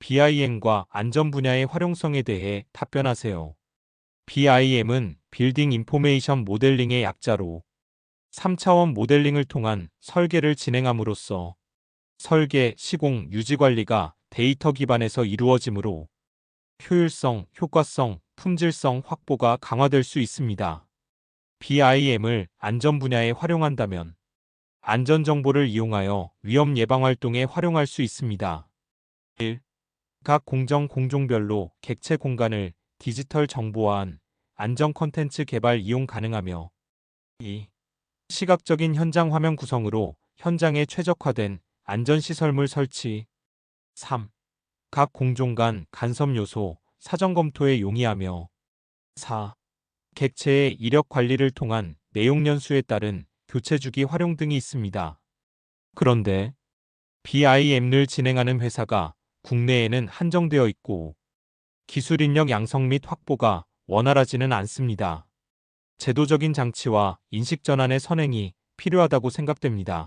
BIM과 안전 분야의 활용성에 대해 답변하세요. BIM은 빌딩 인포메이션 모델링의 약자로 3차원 모델링을 통한 설계를 진행함으로써 설계, 시공, 유지 관리가 데이터 기반에서 이루어지므로 효율성, 효과성, 품질성 확보가 강화될 수 있습니다. BIM을 안전 분야에 활용한다면 안전 정보를 이용하여 위험 예방 활동에 활용할 수 있습니다. 1. 각 공정 공종별로 객체 공간을 디지털 정보화한 안전 콘텐츠 개발 이용 가능하며 2. 시각적인 현장 화면 구성으로 현장에 최적화된 안전시설물 설치 3. 각 공종 간 간섭 요소 사전 검토에 용이하며 4. 객체의 이력 관리를 통한 내용 연수에 따른 교체 주기 활용 등이 있습니다. 그런데 BIM을 진행하는 회사가 국내에는 한정되어 있고 기술 인력 양성 및 확보가 원활하지는 않습니다. 제도적인 장치와 인식 전환의 선행이 필요하다고 생각됩니다.